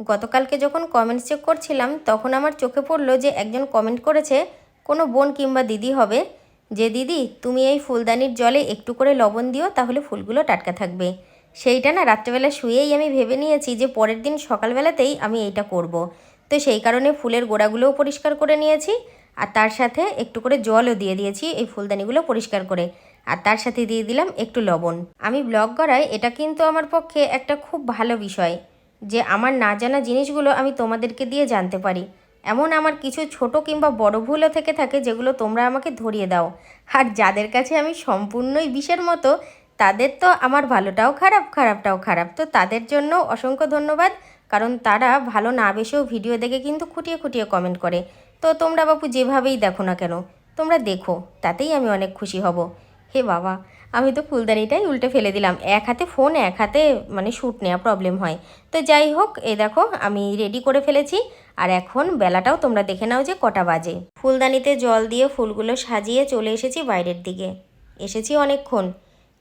গতকালকে যখন comments check করছিলাম, তখন আমার চোখে পড়ল যে একজন কমেন্ট করেছে, কোনো বোন কিংবা দিদি হবে? যে দিদি, তুমি এই ফুলদানির জলে একটু করে লবণ দিও, তাহলে ফুলগুলো টাটকা থাকবে। সেইটা না রাত্রেবেলা শুয়েই আমি ভেবে নিয়েছি যে পরের দিন সকালবেলাতেই আমি এইটা করব। তো সেই কারণে ফুলের গোড়াগুলোও পরিষ্কার করে নিয়েছি, আর তার সাথে একটু করে জলও দিয়ে দিয়েছি এই ফুলদানিগুলো পরিষ্কার করে, আর তার সাথে দিয়ে দিলাম একটু লবণ। আমি ব্লগ করায় এটা কিন্তু আমার পক্ষে একটা খুব ভালো বিষয়। যে আমার না জানা জিনিসগুলো আমি তোমাদেরকে দিয়ে জানতে পারি। এমন আমার কিছু ছোট কিংবা বড় ভুলও থেকে থাকে যেগুলো তোমরা আমাকে ধরিয়ে দাও। আর যাদের কাছে আমি সম্পূর্ণই বিষের মতো, তাদের তো আমার ভালোটাও খারাপ, খারাপটাও খারাপ। তো তাদের জন্য অসংখ্য ধন্যবাদ, কারণ তারা ভালো না বেশেও ভিডিও দেখে কিন্তু খুঁটিয়ে খুঁটিয়ে কমেন্ট করে। তো তোমরা বাপু যেভাবেই দেখো না কেন, তোমরা দেখো, তাতেই আমি অনেক খুশি হব। হে বাবা, আমি তো ফুলদানিটাই উল্টে ফেলে দিলাম। এক হাতে ফোন এক হাতে মানে শ্যুট নেওয়া প্রবলেম হয়। তো যাই হোক, এ দেখো, আমি রেডি করে ফেলেছি। আর এখন বেলাটাও তোমরা দেখে নাও যে কটা বাজে। ফুলদানিতে জল দিয়ে ফুলগুলো সাজিয়ে চলে এসেছি বাইরের দিকে। এসেছি অনেকক্ষণ।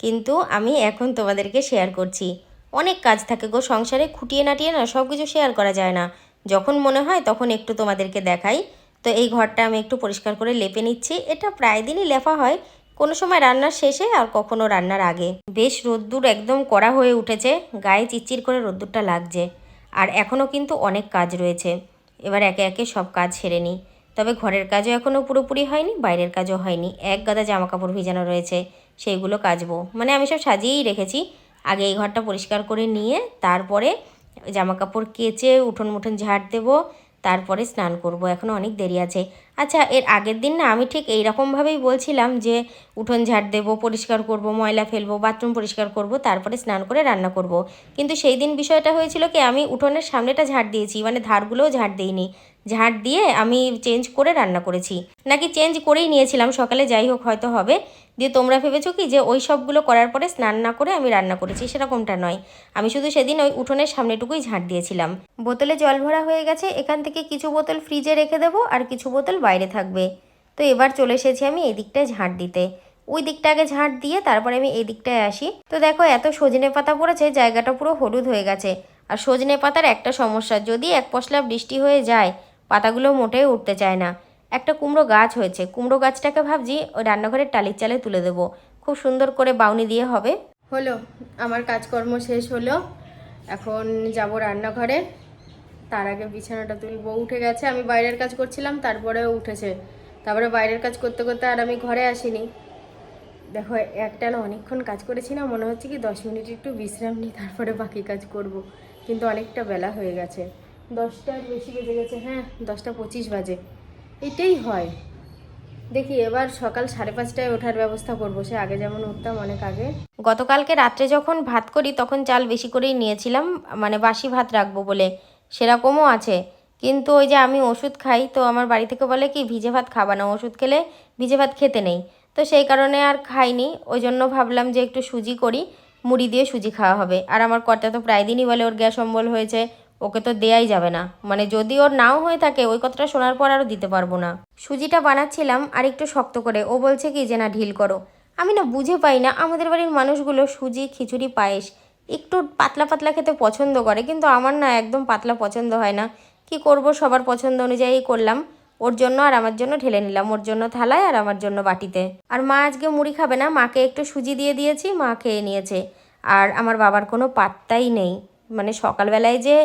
কিন্তু আমি এখন তোমাদেরকে শেয়ার করছি। অনেক কাজ থাকে গো, সংসারে খুঁটিয়ে নাটিয়ে না সব কিছু শেয়ার করা যায় না। যখন মনে হয় তখন একটু তোমাদেরকে দেখাই। তো এই ঘরটা আমি একটু পরিষ্কার করে লেপে নিচ্ছি। এটা প্রায় দিনই লেপা হয়। কোনো সময় রান্নার শেষে আর কখনো রান্নার আগে। বেশ রোদ্দুর একদম কড়া হয়ে উঠেছে, গায়ে চিচ্চির করে রোদ্দুরটা লাগছে। আর এখনও কিন্তু অনেক কাজ রয়েছে। এবার একে একে সব কাজ সেরে নিই। তবে ঘরের কাজও এখনও পুরোপুরি হয়নি, বাইরের কাজও হয়নি। এক গাদা জামা কাপড় ভিজানো রয়েছে, সেইগুলো কাচবো। মানে আমি সব সাজিয়েই রেখেছি। আগে এই ঘরটা পরিষ্কার করে নিয়ে তারপরে জামা কাপড় কেচে উঠোন মুঠোন ঝাড় দেবো, তারপরে স্নান করব। এখনও অনেক দেরি আছে। আচ্ছা এর আগের দিন না আমি ঠিক এই রকমভাবেই বলছিলাম যে, উঠোন ঝাড় দেবো, পরিষ্কার করব, ময়লা ফেলব, বাথরুম পরিষ্কার করব, তারপরে স্নান করে রান্না করব। কিন্তু সেই দিন বিষয়টা হয়েছিল কি, আমি উঠোনের সামনেটা ঝাড় দিয়েছি মানে ধারগুলোও ঝাড় দিইনি। ঝাড় দিয়ে আমি চেঞ্জ করে রান্না করেছি। নাকি চেঞ্জ করেই নিয়েছিলাম, সকালে যাই হোক হয়তো হবে। দিয়ে তোমরা ভেবেছো কি যে, ওই সবগুলো করার পরে স্নান না করে আমি রান্না করেছি, সেরকমটা নয়। আমি শুধু সেদিন ওই উঠোনের সামনেটুকুই ঝাঁট দিয়েছিলাম। বোতলে জল ভরা হয়ে গেছে, এখান থেকে কিছু বোতল ফ্রিজে রেখে দেবো, আর কিছু বোতল বাইরে থাকবে। তো এবার চলে এসেছি আমি এদিকটায় দিকটায় ঝাঁট দিতে। ওই দিকটা আগে ঝাঁট দিয়ে তারপরে আমি এই দিকটায় আসি। তো দেখো, এত সজনে পাতা পড়েছে, জায়গাটা পুরো হলুদ হয়ে গেছে। আর সজনে পাতার একটা সমস্যা, যদি এক পশলা বৃষ্টি হয়ে যায়, পাতাগুলো মোটেই উঠতে চায় না। একটা কুমড়ো গাছ হয়েছে। কুমড়ো গাছটাকে ভাবছি ওই রান্নাঘরের টালির চালে তুলে দেবো। খুব সুন্দর করে বাউনি দিয়ে হবে। হলো, আমার কাজকর্ম শেষ হলো। এখন যাব রান্নাঘরে। তার আগে বিছানাটা তুলবো। উঠে গেছে, আমি বাইরের কাজ করছিলাম তারপরেও উঠেছে। তারপরে বাইরের কাজ করতে করতে আর আমি ঘরে আসিনি। দেখো, একটা না অনেকক্ষণ কাজ করেছি না, মনে হচ্ছে কি দশ মিনিট একটু বিশ্রাম নিই, তারপরে বাকি কাজ করব। কিন্তু অনেকটা বেলা হয়ে গেছে। দশটার বেশি বেজে গেছে হ্যাঁ দশটা পঁচিশ বাজে। এটাই হয়। দেখি, এবার সকাল সাড়ে পাঁচটায় ওঠার ব্যবস্থা করব। সে আগে যেমন উঠতাম, অনেক আগে। গতকালকে রাত্রে যখন ভাত করি, তখন চাল বেশি করেই নিয়েছিলাম মানে বাসি ভাত রাখব বলে। সেরকমও আছে। কিন্তু ওই যে আমি ওষুধ খাই, তো আমার বাড়ি থেকে বলে কি, ভিজে ভাত খাবা না, ওষুধ খেলে ভিজে ভাত খেতে নেই। তো সেই কারণে আর খাইনি, ওই জন্য ভাবলাম যে একটু সুজি করি, মুড়ি দিয়ে সুজি খাওয়া হবে। আর আমার কর্তা তো প্রায় দিনই বলে, ওর গ্যাস অম্বল হয়েছে, ওকে তো দেয়াই যাবে না। মানে যদি ওর নাও হয়ে থাকে, ওই কথাটা শোনার পর আরও দিতে পারব না। সুজিটা বানাচ্ছিলাম আর একটু শক্ত করে, ও বলছে কি, যে না, ঢিল করো। আমি না বুঝে পাই না, আমাদের বাড়ির মানুষগুলো সুজি, খিচুড়ি, পায়েস একটু পাতলা পাতলা খেতে পছন্দ করে, কিন্তু আমার না একদম পাতলা পছন্দ হয় না। কি করব সবার পছন্দ অনুযায়ী করলাম। ওর জন্য আর আমার জন্য ঢেলে নিলাম, ওর জন্য থালায় আর আমার জন্য বাটিতে। আর মা আজকে মুড়ি খাবে না, মাকে একটু সুজি দিয়ে দিয়েছি, মা খেয়ে নিয়েছে। আর আমার বাবার কোনো পাত্তাই নেই। মানে সকালবেলায় যে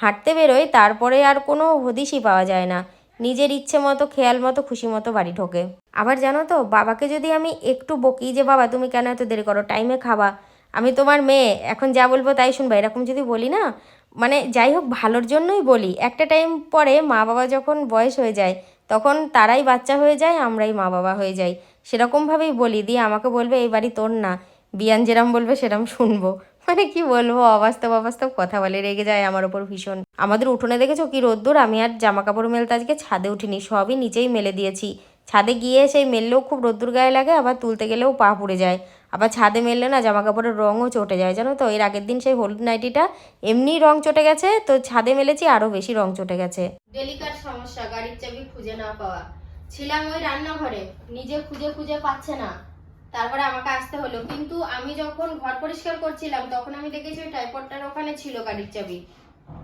হাঁটতে বেরোয়, তারপরে আর কোনো হদিশই পাওয়া যায় না। নিজের ইচ্ছে মতো, খেয়াল মতো, খুশি মতো বাড়ি ঢোকে। আবার জানো তো, বাবাকে যদি আমি একটু বকি যে, বাবা, তুমি কেন এত দেরি করো? টাইমে খাবা। আমি তোমার মেয়ে, এখন যা বলব তাই শুনবা, এরকম যদি বলি না মানে যাই হোক ভালোর জন্যই বলি। একটা টাইম পরে মা বাবা যখন বয়স হয়ে যায়, তখন তারাই বাচ্চা হয়ে যায়, আমরাই মা বাবা হয়ে যাই। সেরকমভাবেই বলি, দিয়ে আমাকে বলবে, এই বাড়ি তোর না। বিয়ান যেরম বলবে, সেরম শুনব। মানে কি বলব, অবাস্তব অবাস্তব কথা বলে রেগে যায় আমার ওপর ভীষণ। আমাদের উঠোনে দেখেছ কি রোদ্দুর? আমি আর জামা কাপড় মেলতে আজকে ছাদে উঠিনি, সবই নিচেই মেলে দিয়েছি। ছাদে গিয়ে সেই মেললেও খুব রোদ্দুর গায়ে লাগে, আবার তুলতে গেলেও পা পুড়ে যায়। আবার ছাদে মেললে না জামা কাপড়ের রঙও চটে যায় জানো তো? এর আগের দিন সেই হলুদ নাইটিটা এমনি রং চটে গেছে তো ছাদে মেলেছি আরও বেশি রং চটে গেছে। ডেলিকার সমস্যা গাড়ির চাবি খুঁজে না পাওয়া। ছিলাম ওই রান্নাঘরে নিজে খুঁজে খুঁজে পাচ্ছে না। তারপরে আমাকে আসতে হলো কিন্তু আমি যখন ঘর পরিষ্কার করছিলাম তখন আমি দেখেছি ওই টাইপডটার ওখানে ছিল গাড়ির চাবি।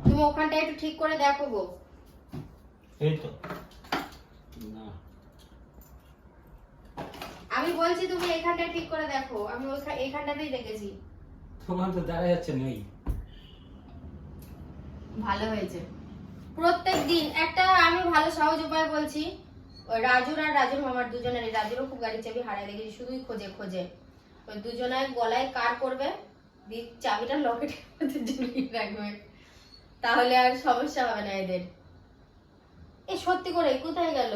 তুমি ওখানটা একটু ঠিক করে দেখো গো। এই তো না আমি বলছি তুমি এখানটা ঠিক করে দেখো আমি এইখানটাতেই দেখেছি। তোমার তো দেখা যাচ্ছে নেই। ভালো হয়েছে। প্রত্যেক দিন একটা আমি ভালো সহজ উপায় বলছি রাজুর আর রাজুর মামার দুজনেরই রাজুরও খুব গাড়ি চাবি হারাই দেখেছি শুধুই খোঁজে খোঁজে। ওই দুজনের গলায় কার করবে চাবিটা লকেটের মধ্যে ঝুলিয়ে রাখবে। তাহলে আর সমস্যা হবে না এদের। এ সত্যি করে কোথায় গেল?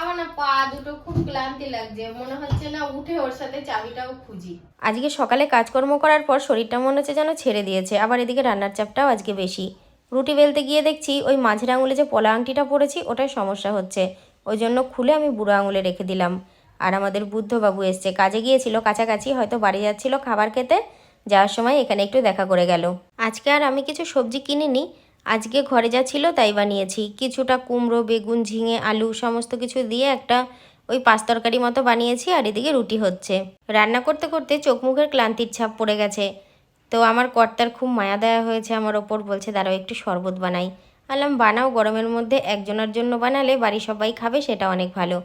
আমার না পা দুটো খুব ক্লান্তি লাগছে, মনে হচ্ছে না উঠে ওর সাথে চাবিটাও খুঁজি। আজকে সকালে কাজকর্ম করার পর শরীরটা মনে হচ্ছে যেন ছেড়ে দিয়েছে, আবার এদিকে রান্নার চাপটাও আজকে বেশি। রুটি বেলতে গিয়ে দেখছি ওই মাঝের আঙুলে যে পলা আংটিটা পড়েছি, ওটাই সমস্যা হচ্ছে। ওই জন্য খুলে আমি বুড়ো আঙুলে রেখে দিলাম। আর আমাদের বুদ্ধবাবু এসছে, কাজে গিয়েছিল, কাছাকাছি হয়তো বাড়ি যাচ্ছিল খাবার খেতে, যাওয়ার সময় এখানে একটু দেখা করে গেল। আজকে আর আমি কিছু সবজি কিনিনি আজকে ঘরে যা ছিল তাই বানিয়েছি। কিছুটা কুমড়ো, বেগুন, ঝিঙে, আলু সমস্ত কিছু দিয়ে একটা ওই পাঁচ তরকারি মতো বানিয়েছি আর এদিকে রুটি হচ্ছে। রান্না করতে করতে চোখ মুখের ক্লান্তির ছাপ পড়ে গেছে। তো আমার কর্তার খুব মায়া দেয়া হয়েছে আমার ওপর, বলছে, দাঁড়াও, একটু শরবত বানাই। আলাম, বানাও, গরমের মধ্যে একজনের জন্য বানালে বাড়ি সবাই খাবে, সেটা অনেক ভালো।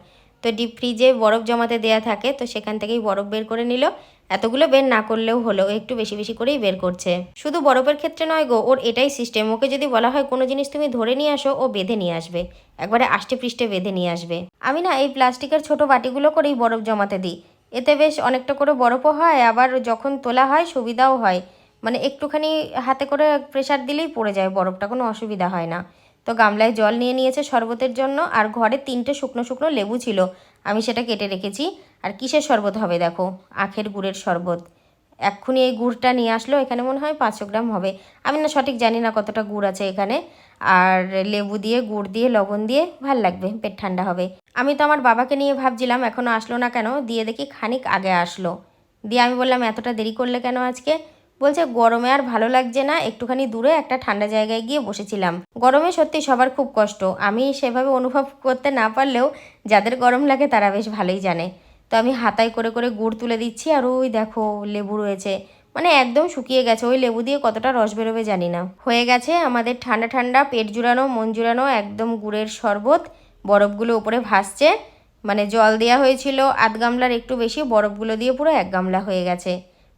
তো ডিপ ফ্রিজে বরফ জমাতে দেয়া থাকে, তো সেখান থেকেই বরফ বের করে নিল। এতগুলো বের না করলেও হলো ও একটু বেশি বেশি করেই বের করছে। শুধু বরফের ক্ষেত্রে নয় গো, ওর এটাই সিস্টেম ওকে যদি বলা হয় কোনো জিনিস তুমি ধরে নিয়ে আসো, ও বেঁধে নিয়ে আসবে। একবারে আষ্টে পৃষ্ঠে বেঁধে নিয়ে আসবে। আমি না এই প্লাস্টিকের ছোট বাটিগুলো করেই বরফ জমাতে দিই। এতে বেশ অনেকটা করে বরফও হয়, আবার যখন তোলা হয় সুবিধাও হয়। মানে একটুখানি হাতে করে প্রেসার দিলেই পড়ে যায়, বরফটা কোনো অসুবিধা হয় না। তো গামলায় জল নিয়ে নিয়েছে শরবতের জন্য, আর ঘরে তিনটে শুকনো শুকনো লেবু ছিল। আমি সেটা কেটে রেখেছি। আর কিসের শরবত হবে দেখো? আখের গুড়ের শরবত। এক্ষুনি এই গুড়টা নিয়ে আসলো এখানে মনে হয় পাঁচশো গ্রাম হবে। আমি না সঠিক জানি না কতটা গুড় আছে এখানে। আর লেবু দিয়ে, গুড় দিয়ে, লবণ দিয়ে ভালো লাগবে, পেট ঠান্ডা হবে। আমি তো আমার বাবাকে নিয়ে ভাবছিলাম এখনও আসলো না কেন? দিয়ে দেখি খানিক আগে আসলো। দিয়ে আমি বললাম, এতটা দেরি করলে কেন আজকে? বলছে, গরমে আর ভালো লাগছে না। একটুখানি দূরে একটা ঠান্ডা জায়গায় গিয়ে বসেছিলাম। গরমে সত্যি সবার খুব কষ্ট। আমি সেভাবে অনুভব করতে না পারলেও যাদের গরম লাগে তারা বেশ ভালোই জানে। তো আমি হাতায় করে করে গুড় তুলে দিচ্ছি আর ওই দেখো লেবু রয়েছে। মানে একদম শুকিয়ে গেছে। ওই লেবু দিয়ে কতটা রস বেরোবে জানি না। হয়ে গেছে আমাদের ঠান্ডা ঠান্ডা পেট জুড়ানো, মন জুড়ানো একদম গুড়ের শরবত। বরফগুলো উপরে ভাসছে। মানে জল দেওয়া হয়েছিল আধ গামলার একটু বেশি, বরফগুলো দিয়ে পুরো এক গামলা হয়ে গেছে।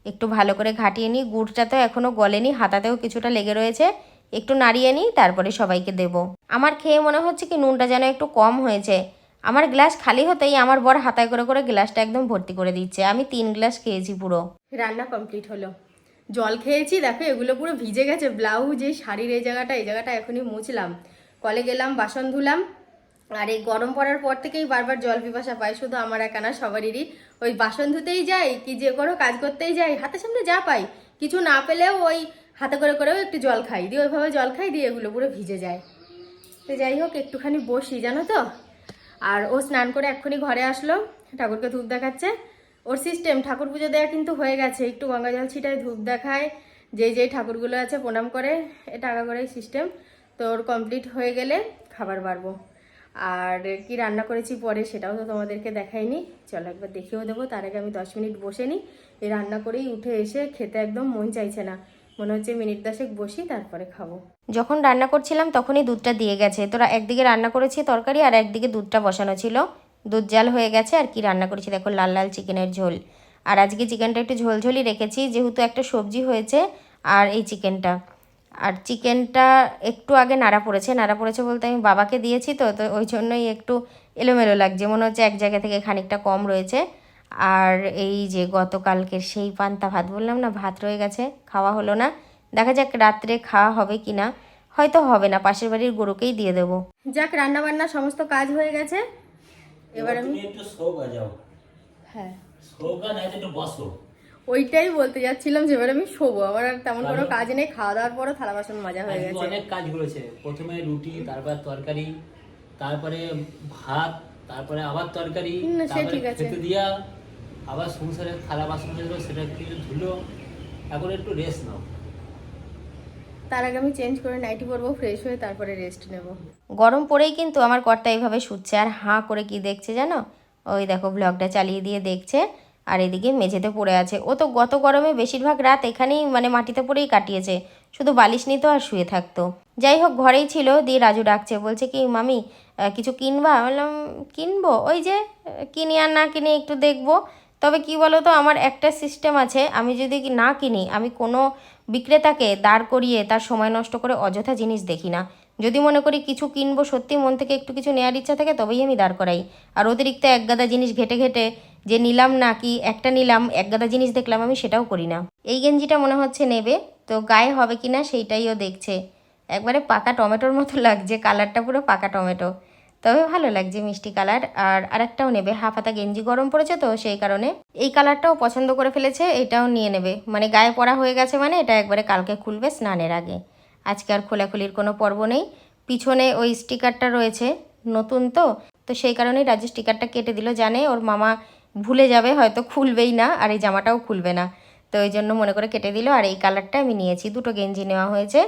একটু ভালো করে ঘাটিয়ে নিই। গুড়টা তো এখনও গলেনি, হাতাতেও কিছুটা লেগে রয়েছে। একটু নাড়িয়ে নিই, তারপরে সবাইকে দেব। আমার খেয়ে মনে হচ্ছে কি নুনটা যেন একটু কম হয়েছে। আমার গ্লাস খালি হতেই আমার বর হাতায় করে করে গ্লাসটা একদম ভর্তি করে দিচ্ছে। আমি তিন গ্লাস খেয়েছি পুরো। রান্না কমপ্লিট হলো। জল খেয়েছি, দেখো এগুলো পুরো ভিজে গেছে, ব্লাউজ, এই শাড়ির এই জায়গাটা এই জায়গাটা এখনই মুছলাম। কলে গেলাম, বাসন ধুলাম, আর এই গরম পড়ার পর থেকেই বারবার জল পিপাসা পাই, শুধু আমার একা না সবারই ওই বাসন ধুতেই যাই, কি যে কোনো কাজ করতেই যাই, হাতের সামনে যা পাই। কিছু না পেলেও ওই হাতে করে করেও একটু জল খাই, দিয়ে ওইভাবে জল খাই, দিয়ে এগুলো পুরো ভিজে যায়। তো যাই হোক, একটুখানি বসি, জানো তো? আর ও স্নান করে এক্ষুনি ঘরে আসলো, ঠাকুরকে ধূপ দেখাচ্ছে। ওর সিস্টেম ঠাকুর পুজো দেওয়া কিন্তু হয়ে গেছে। একটু গঙ্গা জল ছিটায় ধূপ দেখায়, যেই যেই ঠাকুরগুলো আছে প্রণাম করে, এ টাকা করে সিস্টেম তো ওর কমপ্লিট হয়ে গেলে খাবার বাড়বো। আর কি রান্না করেছি পরে সেটাও তো তোমাদেরকে দেখাইনি। চলো একবার দেখেও দেবো, তার আগে আমি দশ মিনিট বসে নিই। এই রান্না করেই উঠে এসে খেতে একদম মন চাইছে না। মনে হচ্ছে মিনিট দশেক বসি তারপরে খাব। যখন রান্না করছিলাম তখনই দুধটা দিয়ে গেছে। তোরা একদিকে রান্না করেছি তরকারি আর একদিকে দুধটা বসানো ছিল। দুধ জাল হয়ে গেছে আর কি রান্না করেছি দেখো, লাল লাল চিকেনের ঝোল। আর আজকে চিকেনটা একটু ঝোলঝোলই রেখেছি, যেহেতু একটা সবজি হয়েছে আর এই চিকেনটা। আর চিকেনটা একটু আগে নাড়া পড়েছে। নাড়া পড়েছে বলতে আমি বাবাকে দিয়েছি তো তো ওই জন্যই একটু এলোমেলো লাগছে। মনে হচ্ছে এক জায়গা থেকে খানিকটা কম রয়েছে। আর এই যে গতকালকের সেই পান্তা ভাত বললাম না ভাত রয়ে গেছে খাওয়া হলো না। দেখা যাক রাত্রে খাওয়া হবে কি না। হয়তো হবে না পাশের বাড়ির গরুকেই দিয়ে দেবো। যাক রান্না বান্না সমস্ত কাজ হয়ে গেছে। এবার আমি একটু শোকা যাও হ্যাঁ। শোকা না একটু বসো। ওইটাই বলতে যাচ্ছিলাম যে এবার আমি শোবো। আমার আর তেমন কোনো কাজ নেই খাওয়া দাওয়ার পরও থালা বাসন মাজা হয়ে গেছে। অনেক কাজ করেছে প্রথমে রুটি তারপর তরকারি তারপরে ভাত তারপরে আবার তরকারি তারপরে ঠিক আছে। খেতে দিয়া আবার সংসারে থালা বাসন ছিল সেটা কিছু ধুলো, এখন একটু রেস্ট নাও। তার আগে আমি চেঞ্জ করে নাইটি পরবো ফ্রেশ হয়ে তারপরে রেস্ট নেব। গরম পড়েই কিন্তু আমার কর্তা এইভাবে শুচ্ছে, আর হাঁ করে কি দেখছে জানো? ওই দেখো ব্লগটা চালিয়ে দিয়ে দেখছে, আর এদিকে মেঝেতে পড়ে আছে। ও তো গত গরমে বেশিরভাগ রাত এখানেই মানে মাটিতে পড়েই কাটিয়েছে, শুধু বালিশ নিত আর শুয়ে থাকতো। যাই হোক, ঘরেই ছিল, দিয়ে রাজু ডাকছে, বলছে কি, মামি কিছু কিনবা? বললাম, কিনবো? ওই যে, কিনি আর না কিনি একটু দেখব। তবে কি বলো তো আমার একটা সিস্টেম আছে, আমি যদি না কিনি, আমি কোনো বিক্রেতাকে দাঁড় করিয়ে তার সময় নষ্ট করে অযথা জিনিস দেখি না। যদি মনে করি কিছু কিনবো সত্যি, মন থেকে একটু কিছু নেওয়ার ইচ্ছা থাকে, তবেই আমি দাঁড় করাই। আর অতিরিক্ত এক গাদা জিনিস ঘেটে ঘেটে যে নিলাম না কি, একটা নিলাম, এক গাদা জিনিস দেখলাম আমি, সেটাও করি না। এই গেঞ্জিটা মনে হচ্ছে নেবে, তো গায়ে হবে কি না সেইটাই ও দেখছে। একবারে পাকা টমেটোর মতো লাগছে, কালারটা পুরো পাকা টমেটো। তবে ভালো লাগছে মিষ্টি কালার। আর আরেকটাও নেবে। হাফ হাতা গেঞ্জি গরম পড়েছে তো সেই কারণে। এই কালারটাও পছন্দ করে ফেলেছে, এটাও নিয়ে নেবে। মানে গায়ে পরা হয়ে গেছে মানে এটা একবারে কালকে খুলবে স্নানের আগে। আজকে আর খোলাখুলির কোনো পর্ব নেই। পিছনে ওই স্টিকারটা রয়েছে, নতুন তো। তো সেই কারণেই রাজু স্টিকারটা কেটে দিল, জানে ওর মামা ভুলে যাবে, হয়তো খুলবেই না, আর এই জামাটাও খুলবে না। তো ওই জন্য মনে করে কেটে দিল। আর এই কালারটা আমি নিয়েছি। দুটো গেঞ্জি নেওয়া হয়েছে।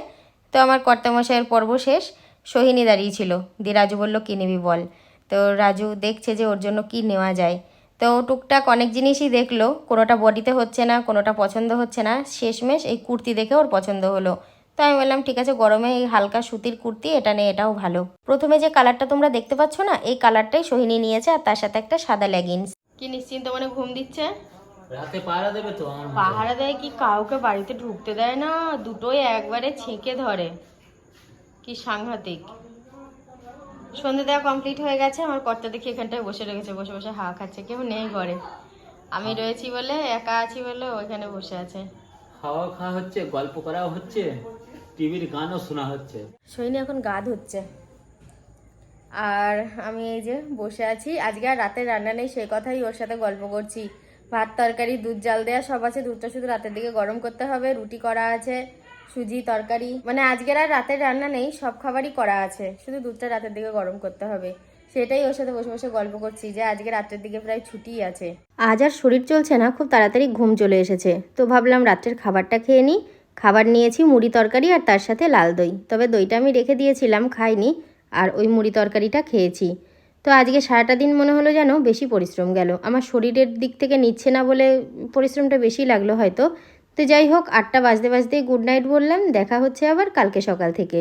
তো আমার কর্তামশাইয়ের পর্ব শেষ। সোহিনী দাঁড়িয়েছিল দিয়ে রাজু বলল কী নিবি বল? তো রাজু দেখছে যে ওর জন্য কি নেওয়া যায়। তো ও টুকটাক অনেক জিনিসই দেখল। কোনোটা বডিতে হচ্ছে না কোনোটা পছন্দ হচ্ছে না। শেষমেশ এই কুর্তি দেখে ওর পছন্দ হলো। তো আমি বললাম ঠিক আছে গরমে এই হালকা সুতির কুর্তি এটা নে এটাও ভালো। প্রথমে যে কালারটা তোমরা দেখতে পাচ্ছ না এই কালারটাই সোহিনী নিয়েছে আর তার সাথে একটা সাদা লেগিংস কি নিশ্চিন্ত মানে ঘুম দিচ্ছে? রাতে পাহারা দেবে তো পাহারা দেয় কি? কাউকে বাড়িতে ঢুকতে দেয় না। দুটোই একবারে ছেঁকে ধরে। কি সাংঘাতিক। সন্ধে দেওয়া কমপ্লিট হয়ে গেছে আমার কর্তা দেখি এখানটায় বসে রেখেছে বসে বসে হাওয়া খাচ্ছে কেউ নেই ঘরে। আমি রয়েছি বলে একা আছি বলে ওইখানে বসে আছে। খাওয়া খাওয়া হচ্ছে গল্প করাও হচ্ছে টিভির গানও শোনা হচ্ছে। সৈনী এখন গা ধুচ্ছে। আর আমি এই যে বসে আছি আজকে আর রাতে রান্না নেই সেই কথাই ওর সাথে গল্প করছি। ভাত তরকারি দুধ জাল দেওয়া সব আছে দুধটা শুধু রাতের দিকে গরম করতে হবে রুটি করা আছে সুজি, তরকারি। মানে আজকের আর রাতের রান্না নেই, সব খাবারই করা আছে। শুধু দুধটা রাতের দিকে গরম করতে হবে। সেটাই ওর সাথে বসে বসে গল্প করছি যে আজকে রাত্রের দিকে প্রায় ছুটিই আছে। আজ আর শরীর চলছে না, খুব তাড়াতাড়ি ঘুম চলে এসেছে। তো ভাবলাম রাত্রের খাবারটা খেয়ে নিই খাবার নিয়েছি মুড়ি তরকারি আর তার সাথে লাল দই। তবে দইটা আমি রেখে দিয়েছিলাম, খাইনি। আর ওই মুড়ি তরকারিটা খেয়েছি। তো আজকে সারাটা দিন মনে হলো যেন বেশি পরিশ্রম গেল। আমার শরীরের দিক থেকে নিচ্ছে না বলে পরিশ্রমটা বেশি লাগল হয়তো। তো যাই হোক, আটটা বাজতে বাজতেই গুড নাইট বললাম, দেখা হচ্ছে আবার কালকে সকাল থেকে।